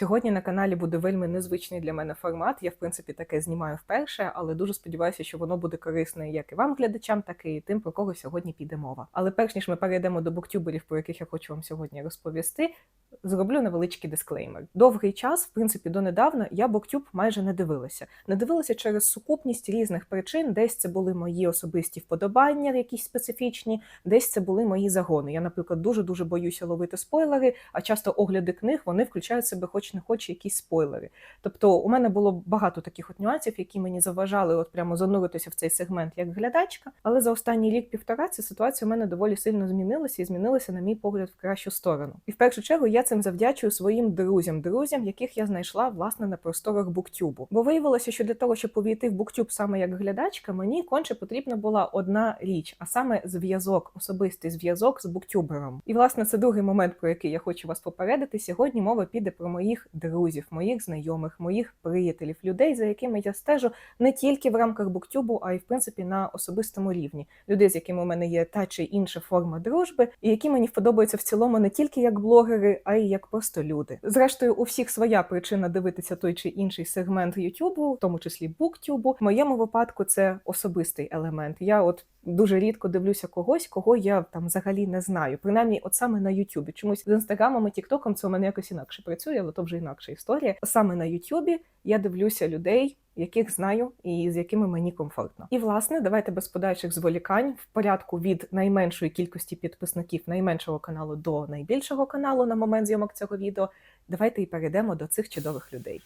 Сьогодні на каналі буде вельми незвичний для мене формат. Я, в принципі, таке знімаю вперше, але дуже сподіваюся, що воно буде корисне як і вам, глядачам, так і тим, про кого сьогодні піде мова. Але перш ніж ми перейдемо до буктюберів, про яких я хочу вам сьогодні розповісти, зроблю невеличкий дисклеймер. Довгий час, в принципі, донедавна я буктюб майже не дивилася. Не дивилася через сукупність різних причин. Десь це були мої особисті вподобання, якісь специфічні, десь це були мої загони. Я, наприклад, дуже дуже боюся ловити спойлери, а часто огляди книг вони включають в себе, хоч не хоч якісь спойлери. Тобто, у мене було багато таких от нюансів, які мені заважали от прямо зануритися в цей сегмент як глядачка. Але за останній рік-півтора ця ситуація у мене доволі сильно змінилася і змінилася, на мій погляд, в кращу сторону. І в першу чергу я цим завдячую своїм друзям, друзям, яких я знайшла власне на просторах буктюбу. Бо виявилося, що для того, щоб увійти в буктюб саме як глядачка, мені конче потрібна була одна річ, а саме зв'язок, особистий зв'язок з буктюбером. І власне це другий момент, про який я хочу вас попередити. Сьогодні мова піде про моїх друзів, моїх знайомих, моїх приятелів, людей, за якими я стежу не тільки в рамках буктюбу, а й в принципі на особистому рівні. Людей, з якими у мене є та чи інша форма дружби, і які мені подобаються в цілому не тільки як блогери, а й як просто люди. Зрештою, у всіх своя причина дивитися той чи інший сегмент Ютубу, в тому числі буктюбу. В моєму випадку це особистий елемент. Я от дуже рідко дивлюся когось, кого я там взагалі не знаю. Принаймні, от саме на Ютубі. Чомусь з інстаграмом і Тіктоком це у мене якось інакше працює, але то вже інакша історія. Саме на Ютубі я дивлюся людей. Яких знаю і з якими мені комфортно, і власне давайте без подальших зволікань в порядку від найменшої кількості підписників найменшого каналу до найбільшого каналу на момент зйомок цього відео. Давайте і перейдемо до цих чудових людей.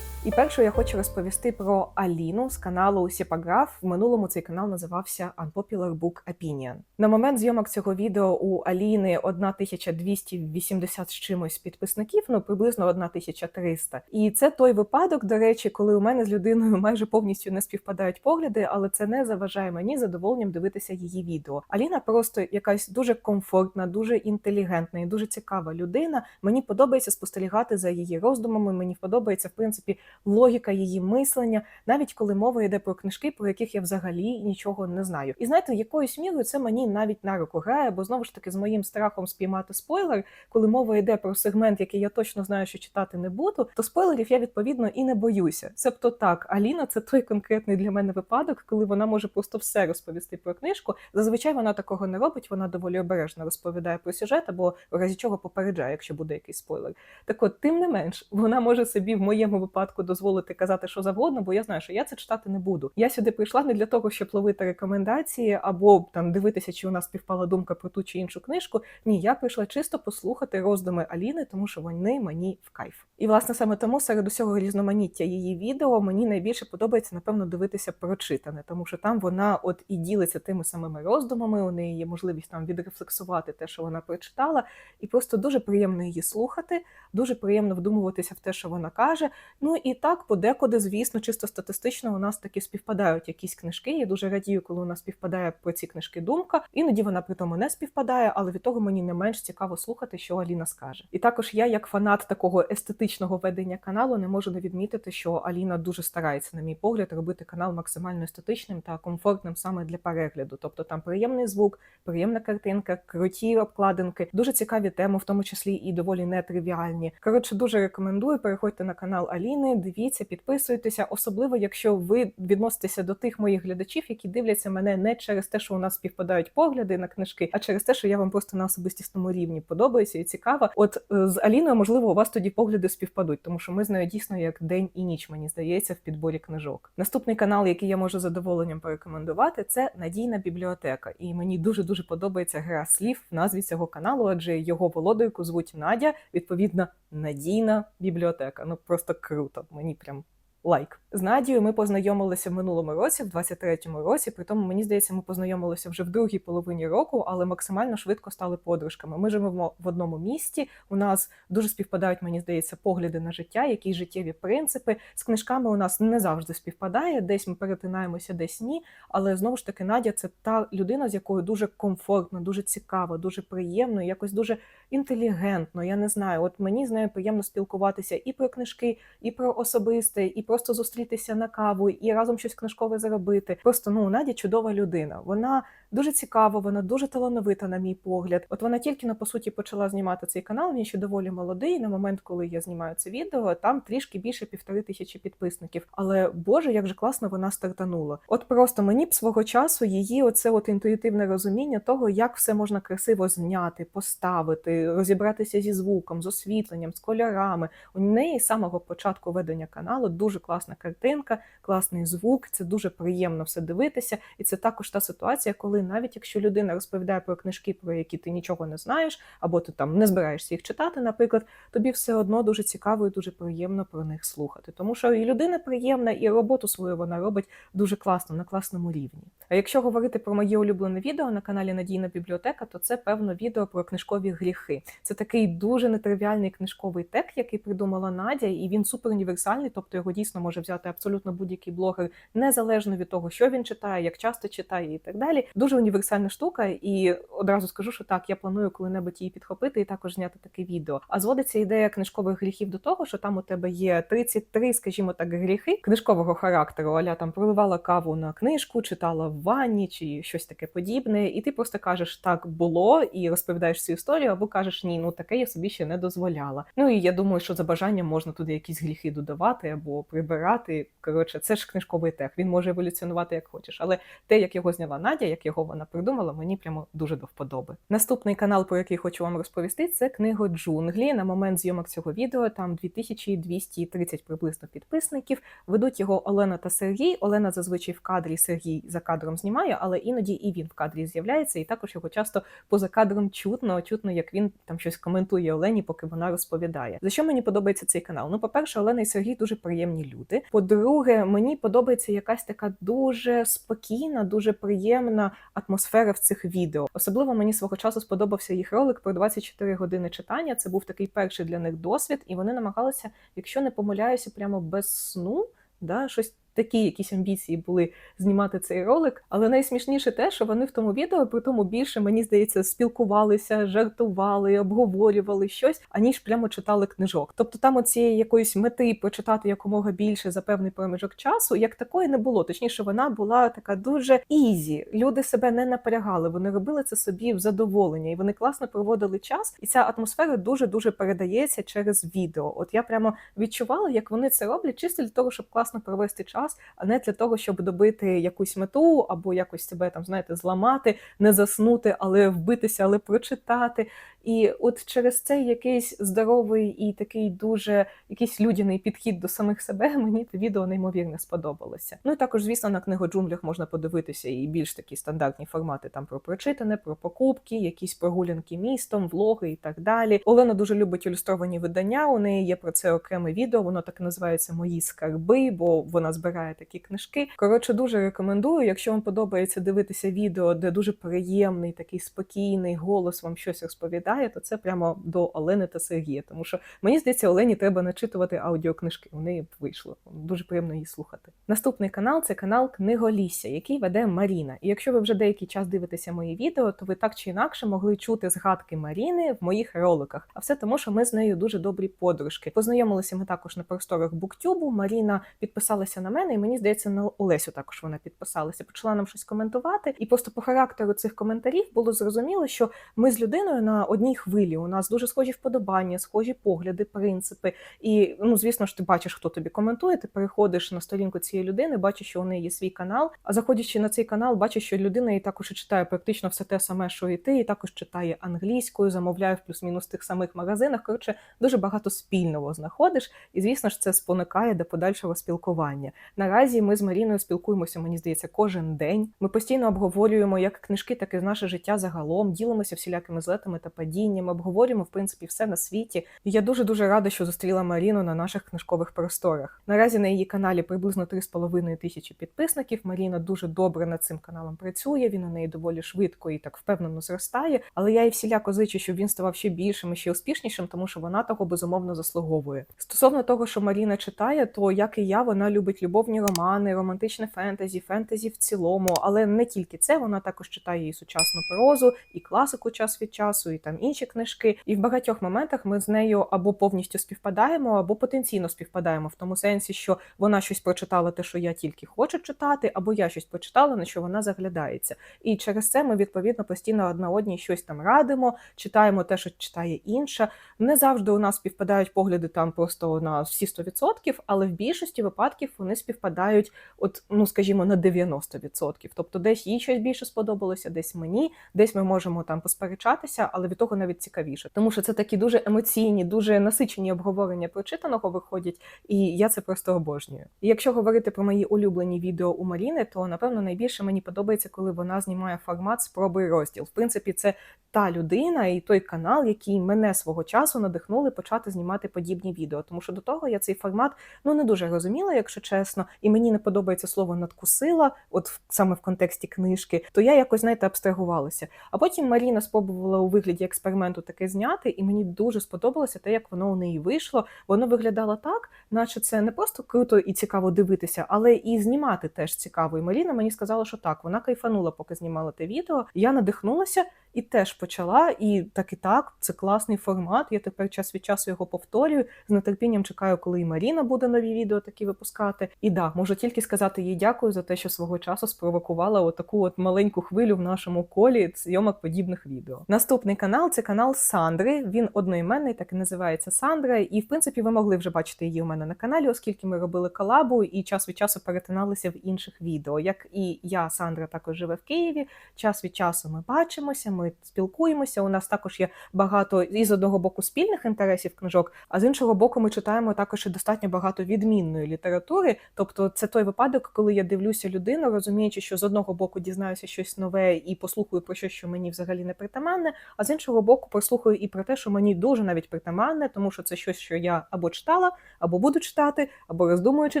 І першу я хочу розповісти про Аліну з каналу Сіпаграф. В минулому цей канал називався Unpopular Book Opinion. На момент зйомок цього відео у Аліни 1280 з чимось підписників, ну приблизно 1300. І це той випадок, до речі, коли у мене з людиною майже повністю не співпадають погляди, але це не заважає мені задоволенням дивитися її відео. Аліна просто якась дуже комфортна, дуже інтелігентна і дуже цікава людина. Мені подобається спостерігати за її роздумами. Мені подобається в принципі логіка її мислення, навіть коли мова йде про книжки, про яких я взагалі нічого не знаю. І знаєте, якоюсь мірою це мені навіть на руку грає, бо знову ж таки з моїм страхом спіймати спойлер, коли мова йде про сегмент, який я точно знаю, що читати не буду, то спойлерів я відповідно і не боюся. Себто так, Аліна це той конкретний для мене випадок, коли вона може просто все розповісти про книжку. Зазвичай вона такого не робить, вона доволі обережно розповідає про сюжет або в разі чого попереджає, якщо буде якийсь спойлер. Так от, тим не менш, вона може собі в моєму випадку дозволити казати, що завгодно, бо я знаю, що я це читати не буду. Я сюди прийшла не для того, щоб ловити рекомендації або там дивитися, чи у нас співпала думка про ту чи іншу книжку. Ні, я прийшла чисто послухати роздуми Аліни, тому що вони мені в кайф. І власне саме тому серед усього різноманіття її відео мені найбільше подобається, напевно, дивитися прочитане, тому що там вона от і ділиться тими самими роздумами. У неї є можливість там відрефлексувати те, що вона прочитала, і просто дуже приємно її слухати, дуже приємно вдумуватися в те, що вона каже. Ну і так, подекуди, звісно, чисто статистично у нас таки співпадають якісь книжки. Я дуже радію, коли у нас співпадає про ці книжки думка. Іноді вона при тому не співпадає, але від того мені не менш цікаво слухати, що Аліна скаже. І також я, як фанат такого естетичного ведення каналу, не можу не відмітити, що Аліна дуже старається, на мій погляд, робити канал максимально естетичним та комфортним саме для перегляду. Тобто там приємний звук, приємна картинка, круті обкладинки, дуже цікаві теми, в тому числі і доволі нетривіальні. Коротше, дуже рекомендую. Переходьте на канал Аліни дивіться, підписуйтеся, особливо якщо ви відноситеся до тих моїх глядачів, які дивляться мене не через те, що у нас співпадають погляди на книжки, а через те, що я вам просто на особистісному рівні подобаюся і цікава. От е, з Аліною, можливо, у вас тоді погляди співпадуть, тому що ми з нею дійсно як день і ніч, мені здається, в підборі книжок. Наступний канал, який я можу задоволенням порекомендувати, це Надійна бібліотека. І мені дуже дуже подобається гра слів в назві цього каналу, адже його володарку звуть Надя, відповідно, надійна бібліотека. Ну просто круто мені прям лайк. З Надією ми познайомилися в минулому році, в 23-му році. При тому, мені здається, ми познайомилися вже в другій половині року, але максимально швидко стали подружками. Ми живемо в одному місті. У нас дуже співпадають, мені здається, погляди на життя, які життєві принципи. З книжками у нас не завжди співпадає. Десь ми перетинаємося, десь ні. Але знову ж таки, Надя це та людина, з якою дуже комфортно, дуже цікаво, дуже приємно, якось дуже інтелігентно. Я не знаю. От мені з нею приємно спілкуватися і про книжки, і про особисте, і просто зустрітися на каву і разом щось книжкове заробити. Просто ну Надя чудова людина. Вона дуже цікава, вона дуже талановита, на мій погляд. От вона тільки на по суті почала знімати цей канал. Він ще доволі молодий. На момент, коли я знімаю це відео, там трішки більше півтори тисячі підписників. Але Боже, як же класно вона стартанула. От просто мені б свого часу її оце от інтуїтивне розуміння того, як все можна красиво зняти, поставити, розібратися зі звуком, з освітленням, з кольорами. У неї з самого початку ведення каналу дуже класна картинка, класний звук. Це дуже приємно все дивитися. І це також та ситуація, коли навіть якщо людина розповідає про книжки, про які ти нічого не знаєш, або ти там не збираєшся їх читати, наприклад, тобі все одно дуже цікаво і дуже приємно про них слухати. Тому що і людина приємна, і роботу свою вона робить дуже класно, на класному рівні. А якщо говорити про моє улюблене відео на каналі Надійна бібліотека, то це певно відео про книжкові гріхи. Це такий дуже нетривіальний книжковий тек, який придумала Надя, і він супер універсальний, тобто його дійсно може взяти абсолютно будь-який блогер, незалежно від того, що він читає, як часто читає і так далі. Дуже універсальна штука, і одразу скажу, що так, я планую коли-небудь її підхопити і також зняти таке відео. А зводиться ідея книжкових гріхів до того, що там у тебе є 33, скажімо так, гріхи книжкового характеру. Аля там проливала каву на книжку, читала в ванні чи щось таке подібне, і ти просто кажеш так було і розповідаєш цю історію, або кажеш ні, ну таке я собі ще не дозволяла. Ну і я думаю, що за бажанням можна туди якісь гріхи додавати або прибирати. Коротше, це ж книжковий тех. Він може еволюціонувати як хочеш, але те, як його зняла Надя, як його вона придумала, мені прямо дуже до вподоби. Наступний канал, про який хочу вам розповісти, це книго джунглі. На момент зйомок цього відео там 2230 приблизно підписників. Ведуть його Олена та Сергій. Олена зазвичай в кадрі Сергій за кадром знімає, але іноді і він в кадрі з'являється, і також його часто поза кадром чутно, чутно, як він там щось коментує Олені, поки вона розповідає. За що мені подобається цей канал? Ну, по-перше, Олена і Сергій дуже приємні люди. По-друге, мені подобається якась така дуже спокійна, дуже приємна атмосфера в цих відео. Особливо мені свого часу сподобався їх ролик про 24 години читання. Це був такий перший для них досвід, і вони намагалися, якщо не помиляюся, прямо без сну, да, щось. Такі якісь амбіції були знімати цей ролик, але найсмішніше те, що вони в тому відео при тому більше, мені здається, спілкувалися, жартували, обговорювали щось, аніж прямо читали книжок. Тобто там оцієї якоїсь мети прочитати якомога більше за певний проміжок часу, як такої не було. Точніше, вона була така дуже ізі. Люди себе не напрягали, вони робили це собі в задоволення, і вони класно проводили час. І ця атмосфера дуже дуже передається через відео. От я прямо відчувала, як вони це роблять, чисто для того, щоб класно провести час час, а не для того, щоб добити якусь мету або якось себе там, знаєте, зламати, не заснути, але вбитися, але прочитати. І от через цей якийсь здоровий і такий дуже якийсь людяний підхід до самих себе мені це відео неймовірно сподобалося. Ну і також, звісно, на книгу джунглях можна подивитися і більш такі стандартні формати там про прочитане, про покупки, якісь прогулянки містом, влоги і так далі. Олена дуже любить ілюстровані видання. У неї є про це окреме відео. Воно так називається Мої скарби, бо вона збирає такі книжки. Коротше, дуже рекомендую. Якщо вам подобається дивитися відео, де дуже приємний, такий спокійний голос вам щось розповідає, то це прямо до Олени та Сергія. Тому що мені здається, Олені треба начитувати аудіокнижки. У неї вийшло. Дуже приємно її слухати. Наступний канал це канал Книголісся, який веде Маріна. І якщо ви вже деякий час дивитеся мої відео, то ви так чи інакше могли чути згадки Маріни в моїх роликах. А все тому, що ми з нею дуже добрі подружки. Познайомилися ми також на просторах Буктюбу. Маріна підписалася на мене, і мені здається, на Олесю також вона підписалася. Почала нам щось коментувати. І просто по характеру цих коментарів було зрозуміло, що ми з людиною на одній хвилі. У нас дуже схожі вподобання, схожі погляди, принципи. І ну, звісно ж, ти бачиш, хто тобі коментує. Ти переходиш на сторінку цієї людини, бачиш, що у неї є свій канал. А заходячи на цей канал, бачиш, що людина і також і читає практично все те саме, що і ти, і також читає англійською, замовляє в плюс-мінус тих самих магазинах. Коротше, дуже багато спільного знаходиш. І звісно ж, це спонукає до подальшого спілкування. Наразі ми з Маріною спілкуємося, мені здається, кожен день. Ми постійно обговорюємо як книжки, так і наше життя загалом, ділимося всілякими злетами та падіннями, обговорюємо в принципі все на світі. І я дуже дуже рада, що зустріла Маріну на наших книжкових просторах. Наразі на її каналі приблизно 3,5 тисячі підписників. Маріна дуже добре над цим каналом працює. Він у неї доволі швидко і так впевнено зростає. Але я їй всіляко зичу, щоб він ставав ще більшим і ще успішнішим, тому що вона того безумовно заслуговує. Стосовно того, що Маріна читає, то як і я, вона любить любовні романи, романтичне фентезі, фентезі в цілому, але не тільки це. Вона також читає і сучасну прозу, і класику час від часу, і там інші книжки. І в багатьох моментах ми з нею або повністю співпадаємо, або потенційно співпадаємо в тому сенсі, що вона щось прочитала, те, що я тільки хочу читати, або я щось прочитала, на що вона заглядається. І через це ми відповідно постійно одна одній щось там радимо, читаємо те, що читає інша. Не завжди у нас співпадають погляди там просто на всі 100%, але в більшості випадків вони співпадають, от ну скажімо, на 90%. Тобто, десь їй щось більше сподобалося, десь мені, десь ми можемо там посперечатися, але від того навіть цікавіше, тому що це такі дуже емоційні, дуже насичені обговорення прочитаного виходять, і я це просто обожнюю. І якщо говорити про мої улюблені відео у Маріни, то напевно найбільше мені подобається, коли вона знімає формат спроби розділ. В принципі, це та людина і той канал, який мене свого часу надихнули почати знімати подібні відео. Тому що до того я цей формат ну не дуже розуміла, якщо чесно, і мені не подобається слово надкусила, от саме в контексті книжки, то я якось знаєте абстрагувалася. А потім Маріна спробувала у вигляді експерименту таке зняти, і мені дуже сподобалося те, як воно у неї вийшло. Воно виглядало так, наче це не просто круто і цікаво дивитися, але і знімати теж цікаво. І Маріна мені сказала, що так, вона кайфанула, поки знімала те відео. Я надихнулася і теж почала. І так і так, це класний формат. Я тепер час від часу його повторюю. З нетерпінням чекаю, коли і Маріна буде нові відео такі випускати. І да, можу тільки сказати їй дякую за те, що свого часу спровокувала отаку от маленьку хвилю в нашому колі зйомок подібних відео. Наступний канал це канал Сандри. Він одноіменний, так і називається Сандра. І в принципі, ви могли вже бачити її у мене на каналі, оскільки ми робили колабу і час від часу перетиналися в інших відео. Як і я, Сандра, також живе в Києві. Час від часу ми бачимося, ми спілкуємося. У нас також є багато і з одного боку спільних інтересів книжок, а з іншого боку, ми читаємо також і достатньо багато відмінної літератури. Тобто, це той випадок, коли я дивлюся людину, розуміючи, що з одного боку дізнаюся щось нове і послухаю про щось, що мені взагалі не притаманне, а з іншого боку, прослухаю і про те, що мені дуже навіть притаманне, тому що це щось, що я або читала, або буду читати, або роздумуючи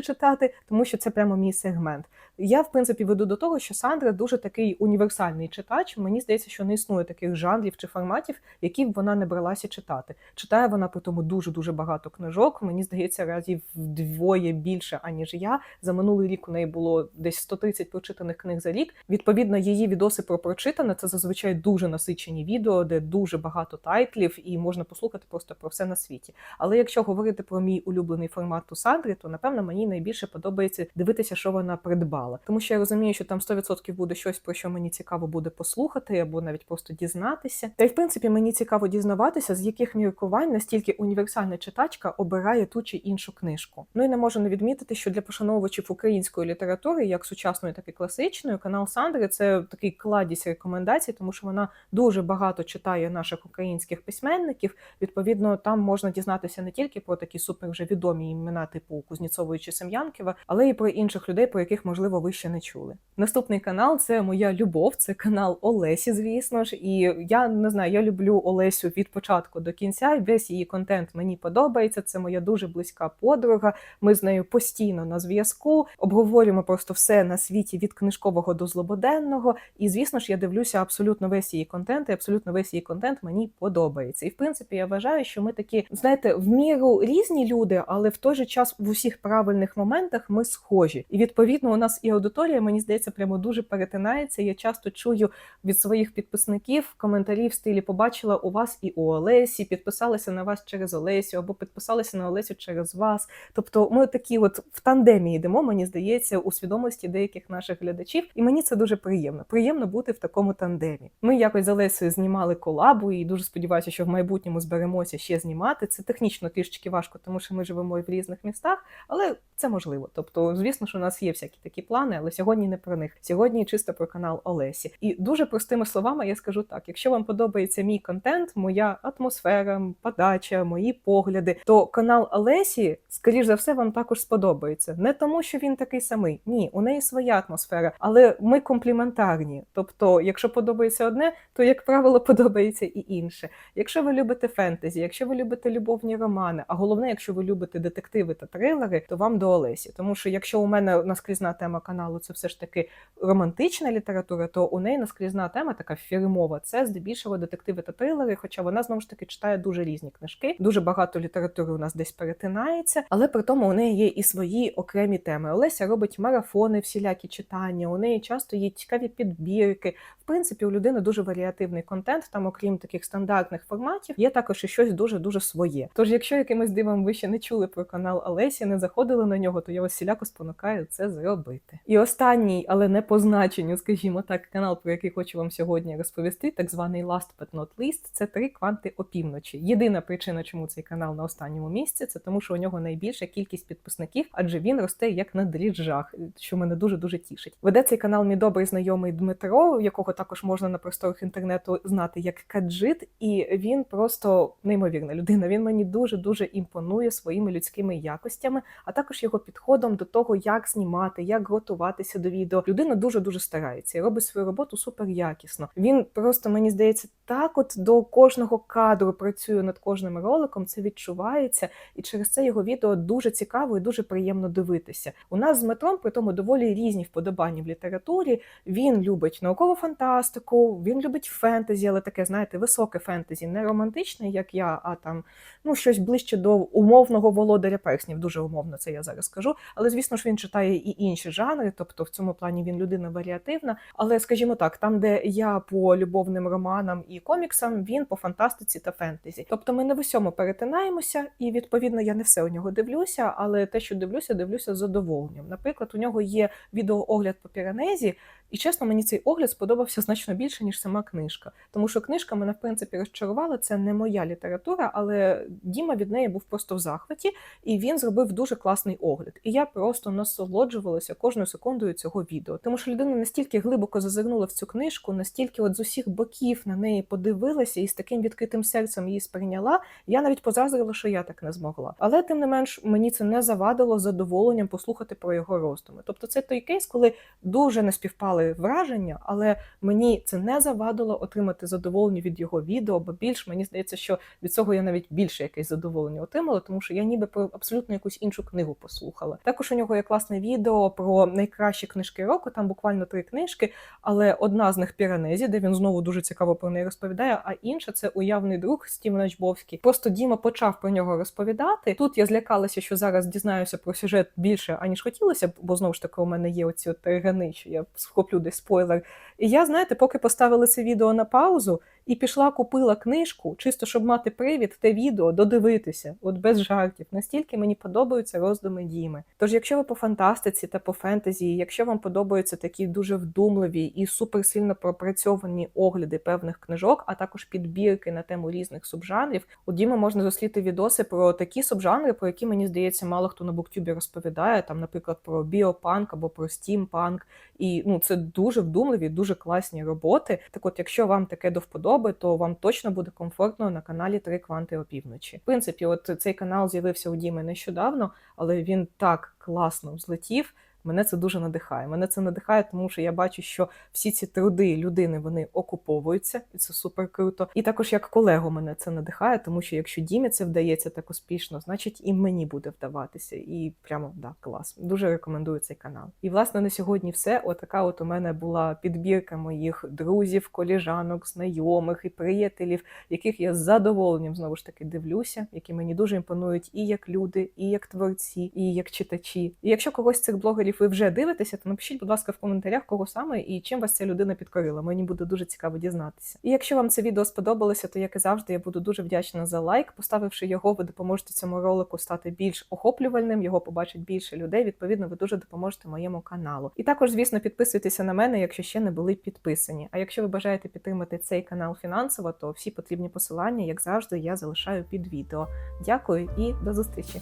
читати, тому що це прямо мій сегмент. Я, в принципі, веду до того, що Сандра дуже такий універсальний читач. Мені здається, що не існує таких жанрів чи форматів, які б вона не бралася читати. Читає вона при тому дуже дуже багато книжок. Мені здається, разів вдвоє більше аніж я. За минулий рік у неї було десь 130 прочитаних книг за рік. Відповідно, її відоси про прочитане це зазвичай дуже насичені відео, де дуже багато тайтлів, і можна послухати просто про все на світі. Але якщо говорити про мій улюблений формат у Сандрі, то напевно мені найбільше подобається дивитися, що вона придбала. Тому що я розумію, що там 100% буде щось, про що мені цікаво буде послухати, або навіть просто дізнатися. Та й в принципі мені цікаво дізнаватися, з яких міркувань настільки універсальна читачка обирає ту чи іншу книжку. Ну і не можу не відмітити, що для пошановувачів української літератури, як сучасної, так і класичної, канал Сандри це такий кладість рекомендацій, тому що вона дуже багато читає наших українських письменників. Відповідно, там можна дізнатися не тільки про такі супер вже відомі імена, типу Кузнєцової чи Сем'янківа, але й про інших людей, про яких можливо ви ще не чули. Наступний канал це моя любов, це канал Олесі, звісно ж. І я не знаю, я люблю Олесю від початку до кінця. Весь її контент мені подобається. Це моя дуже близька подруга. Ми з нею постійно на зв'язку, обговорюємо просто все на світі від книжкового до злободенного. І звісно ж, я дивлюся абсолютно весь її контент, і абсолютно весь її контент мені подобається. І в принципі, я вважаю, що ми такі, знаєте, в міру різні люди, але в той же час в усіх правильних моментах ми схожі. І відповідно, у нас і аудиторія, мені здається, прямо дуже перетинається. Я часто чую від своїх підписників коментарі в стилі побачила у вас і у Олесі, підписалися на вас через Олесю, або підписалися на Олесю через вас. Тобто, ми такі, от в тандемі йдемо, мені здається, у свідомості деяких наших глядачів, і мені це дуже приємно. Приємно бути в такому тандемі. Ми якось з Олесею знімали колабу, і дуже сподіваюся, що в майбутньому зберемося ще знімати. Це технічно трішечки важко, тому що ми живемо в різних містах, але це можливо. Тобто, звісно, що у нас є всякі такі плани, але сьогодні не про них. Сьогодні чисто про канал Олесі. І дуже простими словами я скажу так: якщо вам подобається мій контент, моя атмосфера, подача, мої погляди, то канал Олесі, скоріш за все, вам також сподобається. Не тому, що він такий самий. Ні, у неї своя атмосфера, але ми компліментарні. Тобто, якщо подобається одне, то як правило подобається і інше. Якщо ви любите фентезі, якщо ви любите любовні романи, а головне, якщо ви любите детективи та трилери, то вам до Олесі. Тому що якщо у мене наскрізна тема каналу це все ж таки романтична література, то у неї наскрізна тема така фірмова. Це здебільшого детективи та трилери, хоча вона знову ж таки читає дуже різні книжки. Дуже багато літератури у нас десь перетинається, але при тому у неї є і свої окремі теми. Олеся робить марафони, всілякі читання. У неї часто є цікаві підбірки. В принципі, у людини дуже варіативний контент. Там, окрім таких стандартних форматів, є також і щось дуже дуже своє. Тож, якщо якимось дивом ви ще не чули про канал Олесі, не заходили на нього, то я вас всіляко спонукаю це зробити. І останній, але не по значенню, скажімо так, канал, про який хочу вам сьогодні розповісти, так званий Last but not least, це три кванти опівночі. Єдина причина, чому цей канал на останньому місці, це тому, що у нього найбільша кількість підписників, адже він росте як на дріжджах, що мене дуже дуже тішить. Веде цей канал мій добрий знайомий Дмитро, якого також можна на просторах інтернету знати як Каджит, і він просто неймовірна людина. Він мені дуже дуже імпонує своїми людськими якостями, а також його підходом до того, як знімати, як готуватися до відео. Людина дуже дуже старається і робить свою роботу супер якісно. Він просто мені здається так, от до кожного кадру працює над кожним роликом. Це відчувається, і через це його відео дуже цікаво і дуже приємно дивитися. У нас з Дмитром при тому доволі різні вподобання в літературі. Він любить наукову фантастику, він любить фентезі, але таке, знаєте, високе фентезі, не романтичне, як я, а там ну щось ближче до умовного володаря перснів. Дуже умовно це я зараз скажу. Але звісно ж він читає і інші жанри, тобто в цьому плані він людина варіативна. Але скажімо так, там, де я по любовним романам і коміксам, він по фантастиці та фентезі. Тобто ми не в усьому перетинаємося, і відповідно я не все у нього дивлюся, але те, що дивлюся, дивлюся з задоволенням. Наприклад, у нього є відеоогляд по Піранезі. І чесно, мені цей огляд сподобався значно більше, ніж сама книжка. Тому що книжка мене, в принципі, розчарувала. Це не моя література, але Діма від неї був просто в захваті, і він зробив дуже класний огляд. І я просто насолоджувалася кожною секундою цього відео. Тому що людина настільки глибоко зазирнула в цю книжку, настільки от з усіх боків на неї подивилася і з таким відкритим серцем її сприйняла. Я навіть позазрила, що я так не змогла. Але тим не менш мені це не завадило задоволенням послухати про його роздуми. Тобто, це той кейс, коли дуже не співпали враження, але мені це не завадило отримати задоволення від його відео, бо більш мені здається, що від цього я навіть більше якесь задоволення отримала, тому що я ніби про абсолютно якусь іншу книгу послухала. Також у нього є класне відео про найкращі книжки року. Там буквально три книжки, але одна з них Піранезі, де він знову дуже цікаво про неї розповідає. А інша це уявний друг Стів Начбовський. Просто Діма почав про нього розповідати. Тут я злякалася, що зараз дізнаюся про сюжет більше аніж хотілося б, бо знову ж таки у мене є оці от рани, що я схоплю десь спойлер. І я, знаєте, поки поставили це відео на паузу і пішла, купила книжку, чисто щоб мати привід, те відео додивитися, от без жартів. Настільки мені подобаються роздуми Діми. Тож, якщо ви по фантастиці та по фентезі, якщо вам подобаються такі дуже вдумливі і суперсильно пропрацьовані огляди певних книжок, а також підбірки на тему різних субжанрів, у Діми можна зустріти відоси про такі субжанри, про які мені здається, мало хто на буктюбі розповідає. Там, наприклад, про біопанк або про стімпанк. І ну це дуже вдумливі, дуже класні роботи. Так, от, якщо вам таке до вподоби, то вам точно буде комфортно на каналі Три Кванти опівночі. В принципі, от цей канал з'явився у Діми нещодавно, але він так класно взлетів. Мене це дуже надихає. Мене це надихає, тому що я бачу, що всі ці труди людини вони окуповуються, і це супер круто. І також як колегу мене це надихає, тому що якщо Дімі це вдається так успішно, значить і мені буде вдаватися. І прямо да, клас. Дуже рекомендую цей канал. І власне на сьогодні все. Отака от у мене була підбірка моїх друзів, коліжанок, знайомих і приятелів, яких я з задоволенням знову ж таки дивлюся, які мені дуже імпонують і як люди, і як творці, і як читачі. І якщо когось цих блогерів ви вже дивитеся, то напишіть, будь ласка, в коментарях, кого саме і чим вас ця людина підкорила. Мені буде дуже цікаво дізнатися. І якщо вам це відео сподобалося, то як і завжди, я буду дуже вдячна за лайк. Поставивши його, ви допоможете цьому ролику стати більш охоплювальним. Його побачить більше людей. Відповідно, ви дуже допоможете моєму каналу. І також, звісно, підписуйтеся на мене, якщо ще не були підписані. А якщо ви бажаєте підтримати цей канал фінансово, то всі потрібні посилання, як завжди, я залишаю під відео. Дякую і до зустрічі!